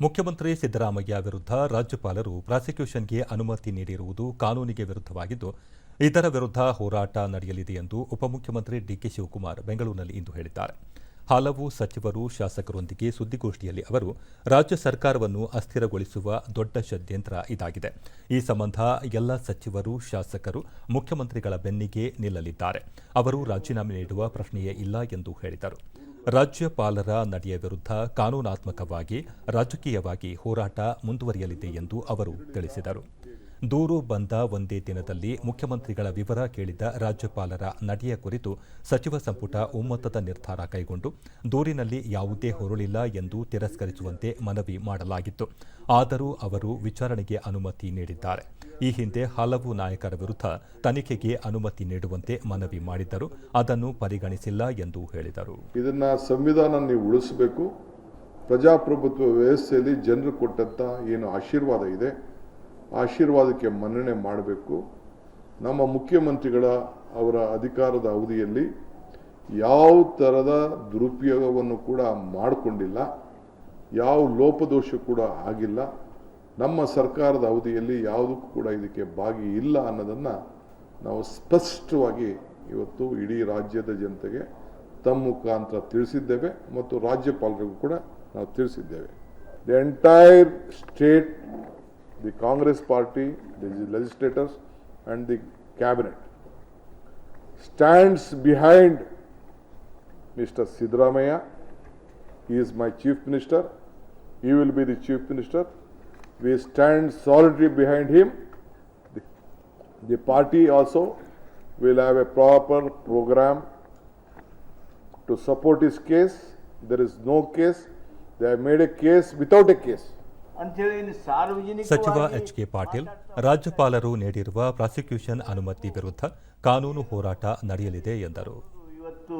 ಮುಖ್ಯಮಂತ್ರಿ ಸಿದ್ದರಾಮಯ್ಯ ವಿರುದ್ಧ ರಾಜ್ಯಪಾಲರು ಪ್ರಾಸಿಕ್ಯೂಷನ್ಗೆ ಅನುಮತಿ ನೀಡಿರುವುದು ಕಾನೂನಿಗೆ ವಿರುದ್ಧವಾಗಿದ್ದು, ಇದರ ವಿರುದ್ಧ ಹೋರಾಟ ನಡೆಯಲಿದೆ ಎಂದು ಉಪಮುಖ್ಯಮಂತ್ರಿ ಡಿಕೆ ಶಿವಕುಮಾರ್ ಬೆಂಗಳೂರಿನಲ್ಲಿ ಇಂದು ಹೇಳಿದ್ದಾರೆ. ಹಲವು ಸಚಿವರು, ಶಾಸಕರೊಂದಿಗೆ ಸುದ್ದಿಗೋಷ್ಠಿಯಲ್ಲಿ ಅವರು, ರಾಜ್ಯ ಸರ್ಕಾರವನ್ನು ಅಸ್ಥಿರಗೊಳಿಸುವ ದೊಡ್ಡ ಷಡ್ಯಂತ್ರ ಇದಾಗಿದೆ. ಈ ಸಂಬಂಧ ಎಲ್ಲ ಸಚಿವರು, ಶಾಸಕರು, ಮುಖ್ಯಮಂತ್ರಿಗಳ ಬೆನ್ನಿಗೆ ನಿಲ್ಲಲಿದ್ದಾರೆ. ಅವರು ರಾಜೀನಾಮೆ ನೀಡುವ ಪ್ರಶ್ನೆಯೇ ಇಲ್ಲ ಎಂದು ಹೇಳಿದರು. ರಾಜ್ಯಪಾಲರ ನಡೆಯ ವಿರುದ್ಧ ಕಾನೂನಾತ್ಮಕವಾಗಿ ರಾಜಕೀಯವಾಗಿ ಹೋರಾಟ ಮುಂದುವರಿಯಲಿದೆ ಎಂದು ಅವರು ತಿಳಿಸಿದರು. ದೂರು ಬಂದ ಒಂದೇ ದಿನದಲ್ಲಿ ಮುಖ್ಯಮಂತ್ರಿಗಳ ವಿವರ ಕೇಳಿದ ರಾಜ್ಯಪಾಲರ ನಡೆಯ ಕುರಿತು ಸಚಿವ ಸಂಪುಟ ಒಮ್ಮತದ ನಿರ್ಧಾರ ಕೈಗೊಂಡು ದೂರಿನಲ್ಲಿ ಯಾವುದೇ ಹೊರಳಿಲ್ಲ ಎಂದು ತಿರಸ್ಕರಿಸುವಂತೆ ಮನವಿ ಮಾಡಲಾಗಿತ್ತು. ಆದರೂ ಅವರು ವಿಚಾರಣೆಗೆ ಅನುಮತಿ ನೀಡಿದ್ದಾರೆ. ಈ ಹಿಂದೆ ಹಲವು ನಾಯಕರ ವಿರುದ್ಧ ತನಿಖೆಗೆ ಅನುಮತಿ ನೀಡುವಂತೆ ಮನವಿ ಮಾಡಿದ್ದರು. ಅದನ್ನು ಪರಿಗಣಿಸಿಲ್ಲ ಎಂದು ಹೇಳಿದರು. ಇದನ್ನ ಸಂವಿಧಾನ ನೀವು ಉಳಿಸಬೇಕು. ಪ್ರಜಾಪ್ರಭುತ್ವ ವ್ಯವಸ್ಥೆಯಲ್ಲಿ ಜನರು ಕೊಟ್ಟಂತ ಏನು ಆಶೀರ್ವಾದ ಇದೆ. ಆಶೀರ್ವಾದಕ್ಕೆ ಮನ್ನಣೆ ಮಾಡಬೇಕು. ನಮ್ಮ ಮುಖ್ಯಮಂತ್ರಿಗಳ ಅವರ ಅಧಿಕಾರದ ಅವಧಿಯಲ್ಲಿ ಯಾವ ಥರದ ದುರುಪಯೋಗವನ್ನು ಕೂಡ ಮಾಡಿಕೊಂಡಿಲ್ಲ. ಯಾವ ಲೋಪದೋಷ ಕೂಡ ಆಗಿಲ್ಲ. ನಮ್ಮ ಸರ್ಕಾರದ ಅವಧಿಯಲ್ಲಿ ಯಾವುದಕ್ಕೂ ಕೂಡ ಇದಕ್ಕೆ ಭಾಗಿ ಇಲ್ಲ ಅನ್ನೋದನ್ನು ನಾವು ಸ್ಪಷ್ಟವಾಗಿ ಇವತ್ತು ಇಡೀ ರಾಜ್ಯದ ಜನತೆಗೆ ತಮ್ಮ ಮುಖಾಂತರ ತಿಳಿಸಿದ್ದೇವೆ ಮತ್ತು ರಾಜ್ಯಪಾಲರಿಗೂ ಕೂಡ ನಾವು ತಿಳಿಸಿದ್ದೇವೆ. The entire state the Congress party, the legislators and the cabinet stands behind Mr. Sidramaya. He is my chief minister. He will be the chief minister. We stand solidly behind him. The, the party also will have a proper program to support his case. There is no case. They have made a case without a case. ಸಚಿವ H K Patil ರಾಜ್ಯಪಾಲರು ನೀಡಿರುವ prosecution ಅನುಮತಿ ವಿರುದ್ಧ ಕಾನೂನು ಹೋರಾಟ ನಡೆಯಲಿದೆ ಎಂದರು. ಇವತ್ತು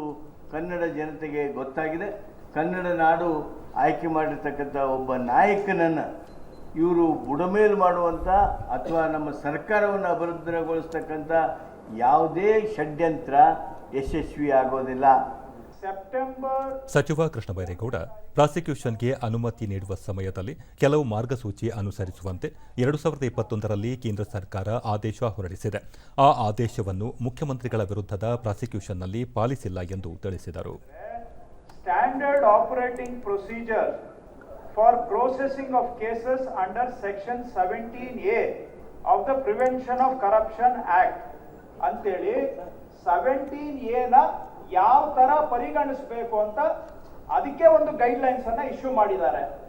ಕನ್ನಡ ಜನತೆಗೆ ಗೊತ್ತಾಗಿದೆ. ಕನ್ನಡ ನಾಡು ಆಯ್ಕೆ ಮಾಡಿರ್ತಕ್ಕಂಥ ಒಬ್ಬ ನಾಯಕನನ್ನು ಇವರು ಬುಡಮೇಲು ಮಾಡುವಂಥ ಅಥವಾ ನಮ್ಮ ಸರ್ಕಾರವನ್ನು ಅಭಿವೃದ್ಧಿಗೊಳಿಸ್ತಕ್ಕಂಥ ಯಾವುದೇ ಷಡ್ಯಂತ್ರ ಯಶಸ್ವಿ ಆಗೋದಿಲ್ಲ. ಸಚಿವ ಕೃಷ್ಣ ಬೈರೇಗೌಡ ಪ್ರಾಸಿಕ್ಯೂಷನ್ಗೆ ಅನುಮತಿ ನೀಡುವ ಸಮಯದಲ್ಲಿ ಕೆಲವು ಮಾರ್ಗಸೂಚಿ ಅನುಸರಿಸುವಂತೆ ಎರಡು ಸಾವಿರದ ಇಪ್ಪತ್ತೊಂದರಲ್ಲಿ ಕೇಂದ್ರ ಸರ್ಕಾರ ಆದೇಶ ಹೊರಡಿಸಿದೆ. ಆ ಆದೇಶವನ್ನು ಮುಖ್ಯಮಂತ್ರಿಗಳ ವಿರುದ್ಧದ ಪ್ರಾಸಿಕ್ಯೂಷನ್ನಲ್ಲಿ ಪಾಲಿಸಿಲ್ಲ ಎಂದು ತಿಳಿಸಿದರು. Standard operating procedure for processing of cases under section seventeen A of the prevention of corruption act ಅಂತೇಳಿ ಸೆವೆಂಟೀನ್ ಎನ ಯಾವ ತರ ಪರಿಗಣಿಸಬೇಕು ಅಂತ ಅದಕ್ಕೆ ಒಂದು ಗೈಡ್ಲೈನ್ಸ್ ಅನ್ನ ಇಶ್ಯೂ ಮಾಡಿದ್ದಾರೆ.